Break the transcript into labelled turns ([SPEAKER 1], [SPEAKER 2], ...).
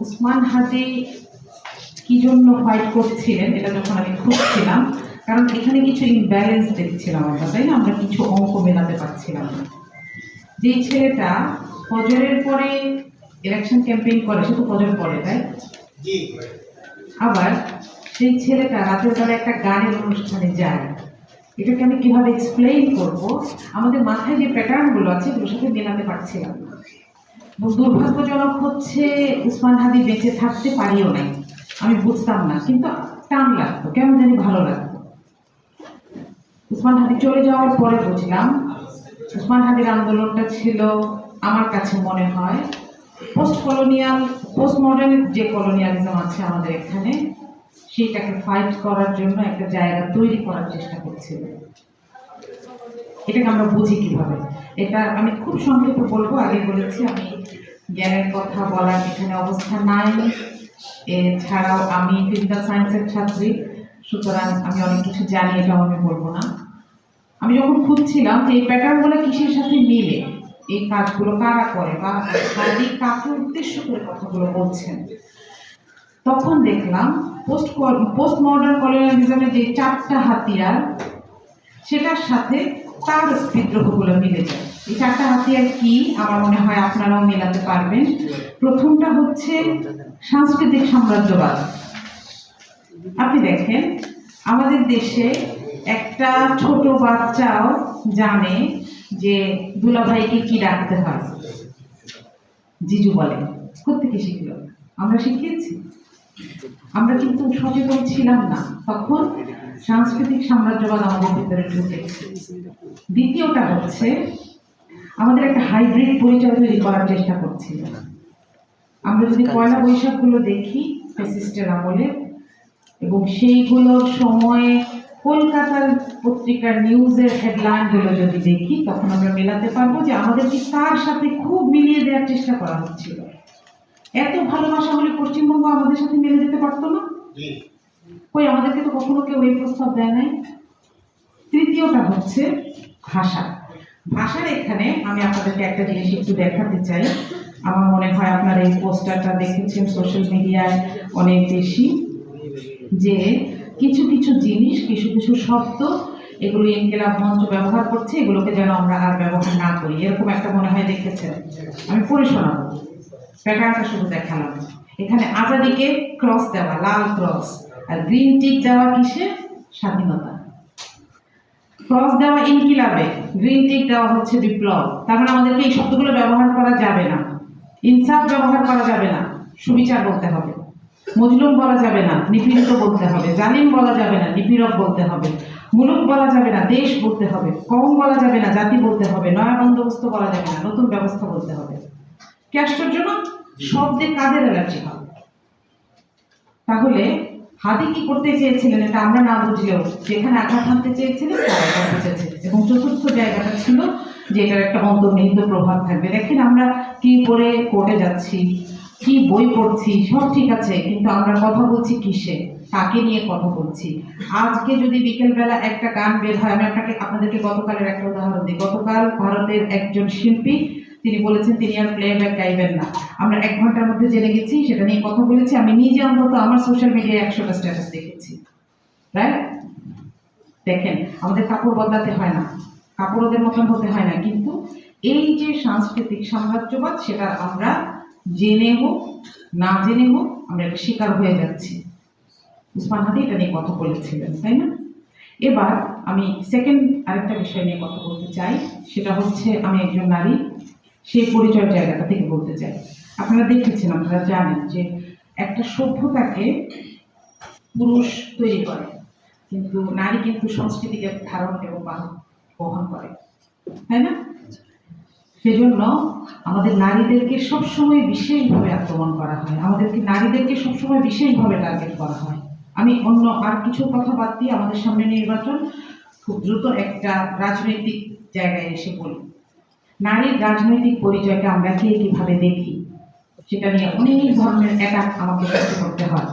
[SPEAKER 1] উসমান হাজি কি জন্য ফাইট করছিলেন এটা যখন আমি খুঁজছিলাম কারণ এখানে কিছু ইমব্যালেন্স দেখছিলাম আমরা তাই না? আমরা কিছু অঙ্ক মেলাতে পারছিলাম না। যে ছেলেটা ফজরের পরে ইলেকশন ক্যাম্পেইন করে সে তো ফজর পরে তাই? আবার সেই ছেলেটা রাতের বেলা একটা গানের অনুষ্ঠানে যায়। এটাকে আমি কীভাবে এক্সপ্লেইন করব? আমাদের মাথায় যে প্যাটার্নগুলো আছে এগুলোর সাথে মেলাতে পারছিলাম না। দুর্ভাগ্যজনক হচ্ছে উসমান হাদি বেঁচে থাকতে পারিও নাই। আমি বুঝতাম না, কিন্তু টান লাগতো, কেমন জানি ভালো লাগতো। উসমান হাদি চলে যাওয়ার পরে বুঝলাম, উসমান হাদির আন্দোলনটা ছিল আমার কাছে মনে হয় পোস্ট কলোনিয়াল পোস্ট মডার্ন যে কলোনিয়ালিজম আছে আমাদের এখানে, সেইটাকে ফাইট করার জন্য একটা জায়গা তৈরি করার চেষ্টা করছিল। এটাকে আমরা বুঝি কীভাবে? এটা আমি খুব সংক্ষেপে বলব, আগে বলেছি আমি জ্ঞানের কথা বলার এখানে অবস্থা নাই। এছাড়াও আমি ফিজিক্যাল সায়েন্সের ছাত্রী, সুতরাং আমি অনেক কিছু জানি, এটাও আমি বলব না। আমি যখন খুঁজছিলাম যে এই প্যাটার্নগুলো কিসের সাথে মিলে, এই কাজগুলো কারা করে বা হাদি কাকে উদ্দেশ্য করে কথাগুলো বলছেন, তখন দেখলাম পোস্ট পোস্ট মডার্ন কলোনিয়ালিজমের যে চারটা হাতিয়ার, সেটার সাথে তার বিদ্রোহগুলো মিলে যায়। এই চারটা হাতিয়ার কি আমার মনে হয় আপনারাও মেলাতে পারবেন। প্রথমটা হচ্ছে সাংস্কৃতিক সাম্রাজ্যবাদ। আপনি দেখেন, আমাদের দেশে একটা ছোট বাচ্চাও জানে যে দুলাভাইকে কি ডাকতে হয়। জিজু বলে কোথেকে শিখলো? আমরা শিখিয়েছি। আমরা কিন্তু সচেতন ছিলাম না। তখন সাংস্কৃতিক সাম্রাজ্যবাদ আমাদের ভিতরে ঢুকেছে দ্বিতীয়টা হচ্ছে, আমাদের একটা হাইব্রিড পরিচয় তৈরি করার চেষ্টা করছিল আমরা যদি পয়লা বৈশাখগুলো দেখি ফেসিস্টের আমলে, এবং সেইগুলোর সময়ে কলকাতার পত্রিকার নিউজের হেডলাইনগুলো যদি দেখি, তখন আমরা মেলাতে পারব যে আমাদেরকে তার সাথে খুব মিলিয়ে দেওয়ার চেষ্টা করা হচ্ছিল। এত ভালোবাসা হলে পশ্চিমবঙ্গ আমাদের সাথে মিলে যেতে পারতো না? কই, আমাদেরকে তো কখনো কেউ এই প্রস্তাব দেয় নাই। তৃতীয়টা হচ্ছে ভাষা। ভাষার এখানে আমি আপনাদেরকে একটা জিনিস একটু দেখাতে চাই। আমার মনে হয় আপনারা এই পোস্টারটা দেখেছেন সোশ্যাল মিডিয়ায় অনেক বেশি, যে কিছু কিছু জিনিস, কিছু কিছু শব্দ, এগুলো ইনকেলাব মঞ্চ ব্যবহার করছে, এগুলোকে যেন আমরা আর ব্যবহার না করি। এরকম একটা মনে হয় দেখেছেন। আমি পড়ে শোনাবো। প্যাটার্নটা শুধু দেখালাম। এখানে আজাদিকে ক্রস দেওয়া, লাল ক্রস আর গ্রিন টিক দেওয়া কিসে স্বাধীনতা। ক্রস দেওয়া ইনকিলাবে গ্রিন টিক দেওয়া হচ্ছে বিপ্লব। তার মানে আমাদেরকে এই শব্দগুলো ব্যবহার করা যাবে না। ইনসাফ ব্যবহার করা যাবে না। সুবিচার বলতে হবে। মজলুম বলা যাবে না। নিপীড়িত বলতে হবে। জালিম বলা যাবে না। নিপীড়ক বলতে হবে। মুলুক বলা যাবে না। দেশ বলতে হবে। কম বলা যাবে না। জাতি বলতে হবে। নয়া বন্দোবস্ত বলা যাবে না। নতুন ব্যবস্থা বলতে হবে। কি আশ্চর্য না শব্দে কাদের অ্যালার্জি হবে তাহলে হাদি কি করতে চেয়েছিলেন এটা আমরা না বুঝলেও, যেখানে আঘাত হানতে চেয়েছিলেন তারা এটা বুঝেছে এবং চতুর্থ জায়গাটা ছিল যে এটার একটা অন্তর্নিহিত প্রভাব থাকবে। দেখেন আমরা কি পড়ে কোর্টে যাচ্ছি, কি বই পড়ছি, সব ঠিক আছে, কিন্তু আমরা কথা বলছি কিসে? তাকে নিয়ে কথা বলছি। আজকে যদি বিকেলবেলা একটা গান বের হয়, আমি আপনাকে, আপনাদেরকে গতকালের একটা উদাহরণ দিই। গতকাল ভারতের একজন শিল্পী তিনি বলেছেন, তিনি আর প্লেব্যাক গাইবেন না। আমরা এক ঘণ্টার মধ্যে জেনে গেছি, সেটা নিয়ে কথা বলেছি। আমি নিজে অন্তত আমার সোশ্যাল মিডিয়ায় একশোটা স্ট্যাটাস দেখেছি। রাইট দেখেন, আমাদের কাপড় বদলাতে হয় না। কাপড় ওদের মতন হতে হয় না। কিন্তু এই যে সাংস্কৃতিক সাম্রাজ্যবাদ, সেটা আমরা জেনে হোক, না জেনে হোক, আমরা একটা শিকার হয়ে যাচ্ছি। উসমান হাদি এটা নিয়ে কথা বলেছিলেন, তাই না? এবার আমি সেকেন্ড আরেকটা বিষয় নিয়ে কথা বলতে চাই। সেটা হচ্ছে, আমি একজন নারী সেই পরিচয় জায়গাটা থেকে বলতে চাই। আপনারা দেখেছেন, আপনারা জানেন যে একটা সভ্যতাকে পুরুষ তৈরি করে, কিন্তু নারী কিন্তু সংস্কৃতিকে ধারণ এবং বাহন করে। তাই না? সেজন্য আমাদের নারীদেরকে সবসময় বিশেষভাবে আক্রমণ করা হয়। আমাদেরকে নারীদেরকে সবসময় বিশেষভাবে টার্গেট করা হয়। আমি অন্য আর কিছু কথা বাদ দিয়ে আমাদের সামনে নির্বাচন খুব দ্রুত একটা রাজনৈতিক জায়গায় এসে বলি। নারীর রাজনৈতিক পরিচয়টা আমরা কে কীভাবে দেখি, সেটা নিয়ে অনেক ধরনের অ্যাটাক আমাকে করতে হয়।